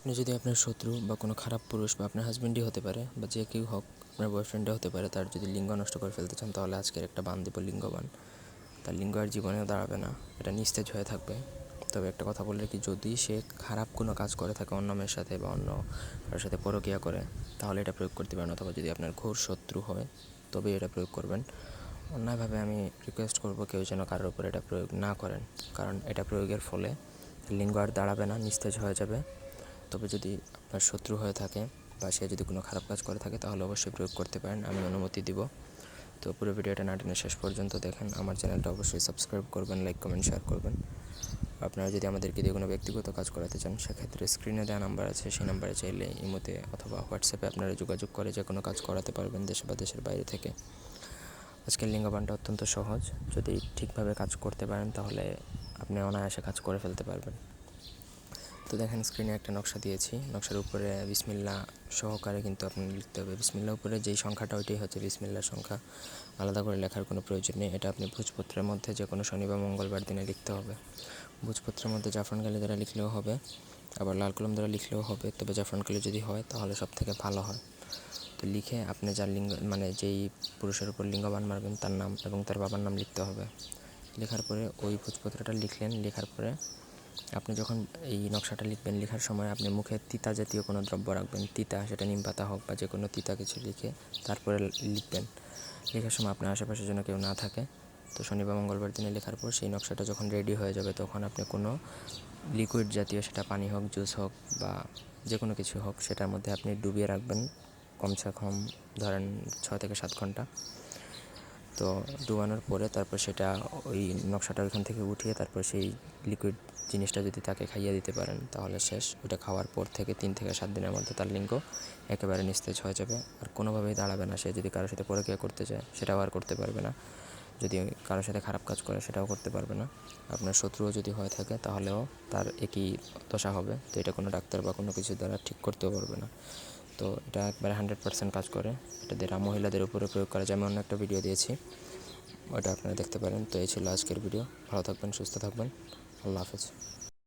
আপনি যদি আপনার শত্রু বা কোনো খারাপ পুরুষ বা আপনার হাজব্যান্ডই হতে পারে বা যে কেউ হোক আপনার বয়ফ্রেন্ডে হতে পারে, তার যদি লিঙ্গ নষ্ট করে ফেলতে চান, তাহলে আজকের একটা বান দিব লিঙ্গবান। তার লিঙ্গ আর জীবনেও দাঁড়াবে না, এটা নিস্তেজ হয়ে থাকবে। তবে একটা কথা বলে রাখি, যদি সে খারাপ কোনো কাজ করে থাকে অন্য মেয়ের সাথে বা অন্য কারোর সাথে পরকীয়া করে, তাহলে এটা প্রয়োগ করতে পারেন অথবা যদি আপনার ঘোর শত্রু হয় তবে এটা প্রয়োগ করবেন। অন্যায়ভাবে আমি রিকোয়েস্ট করব কেউ যেন কারোর উপর এটা প্রয়োগ না করেন, কারণ এটা প্রয়োগের ফলে লিঙ্গ আর দাঁড়াবে না, নিস্তেজ হয়ে যাবে। তবে যদি আপনার শত্রু হয়ে থাকে বা সে যদি কোনো খারাপ কাজ করে থাকে, তাহলে অবশ্যই প্রয়োগ করতে পারেন। আমি অনুমতি দিব। তো পুরো ভিডিওটা না টেনে শেষ পর্যন্ত দেখেন। আমার চ্যানেলটা অবশ্যই সাবস্ক্রাইব করবেন, লাইক, কমেন্ট, শেয়ার করবেন। আপনারা যদি আমাদেরকে দিয়ে কোনো ব্যক্তিগত কাজ করাতে চান, সেক্ষেত্রে স্ক্রিনে দেওয়া নাম্বার আছে। সেই নাম্বারে চাইলে ইমোতে অথবা হোয়াটসঅ্যাপে আপনারা যোগাযোগ করে যে কোনো কাজ করাতে পারবেন দেশে বা দেশের বাইরে থেকে। আজকের লিঙ্গবানটা অত্যন্ত সহজ। যদি ঠিকভাবে কাজ করতে পারেন, তাহলে আপনি অনায়াসে কাজ করে ফেলতে পারবেন। তো দেখেন স্ক্রিনে একটা নকশা দিয়েছি। নকশার উপরে বিসমিল্লা সহকারে কিন্তু আপনি লিখতে হবে। বিসমিল্লা উপরে যেই সংখ্যাটা, ওইটাই হচ্ছে বিসমিল্লার সংখ্যা। আলাদা করে লেখার কোনো প্রয়োজন নেই। এটা আপনি ভোজপত্রের মধ্যে যে কোনো শনি বা মঙ্গলবার দিনে লিখতে হবে। ভোজপত্রের মধ্যে জাফরান কালি দ্বারা লিখলেও হবে, আবার লাল কলম দ্বারা লিখলেও হবে। তবে জাফরান কালি যদি হয়, তাহলে সব থেকে ভালো হয়। তো লিখে আপনি যার লিঙ্গ মানে যেই পুরুষের উপর লিঙ্গবান মারবেন, তার নাম এবং তার বাবার নাম লিখতে হবে। লেখার পরে ওই ভোজপত্রটা লিখলেন। লেখার পরে আপনি যখন এই নকশাটা লিখবেন, লেখার সময় আপনি মুখে তিতা জাতীয় কোনো দ্রব্য রাখবেন, তিতা সেটা নিম পাতা হোক বা যে কোনো তিতা কিছু লিখে তারপরে লিখবেন। লেখার সময় আপনার আশেপাশে যেন কেউ না থাকে। তো শনিবার মঙ্গলবার দিনে লেখার পর সেই নকশাটা যখন রেডি হয়ে যাবে, তখন আপনি কোনো লিকুইড জাতীয়, সেটা পানি হোক জুস হোক বা যে কোনো কিছু হোক, সেটার মধ্যে আপনি ডুবিয়ে রাখবেন। কমসে কম ধরেন ছয় থেকে সাত ঘণ্টা। তো ডুবানোর পরে তারপর সেটা ওই নকশাটা ওইখান থেকে উঠিয়ে তারপর সেই লিকুইড জিনিসটা যদি তাকে খাইয়ে দিতে পারেন, তাহলে শেষ। ওটা খাওয়ার পর থেকে তিন থেকে সাত দিনের মধ্যে তার লিঙ্গ একেবারে নিস্তেজ হয়ে যাবে। আর কোনোভাবেই দাঁড়াবে না। সে যদি কারোর সাথে পরকীয়া করতে চায় সেটাও আর করতে পারবে না। যদি কারোর সাথে খারাপ কাজ করে, সেটাও করতে পারবে না। আপনার শত্রুও যদি হয়ে থাকে, তাহলেও তার একই দশা হবে তো এটা কোনো ডাক্তার বা কোনো কিছু দ্বারা ঠিক করতেও পারবে না। তো এটা একবারে হান্ড্রেড পার্সেন্ট কাজ করে। এটা দ্বারা মহিলাদের উপরে প্রয়োগ করা যায়। আমি অন্য একটা ভিডিও দিয়েছি। ওটা আপনারা দেখতে পারেন। তো এই ছিল আজকের ভিডিও। ভালো থাকবেন, সুস্থ থাকবেন। আল্লাহ হাফেজ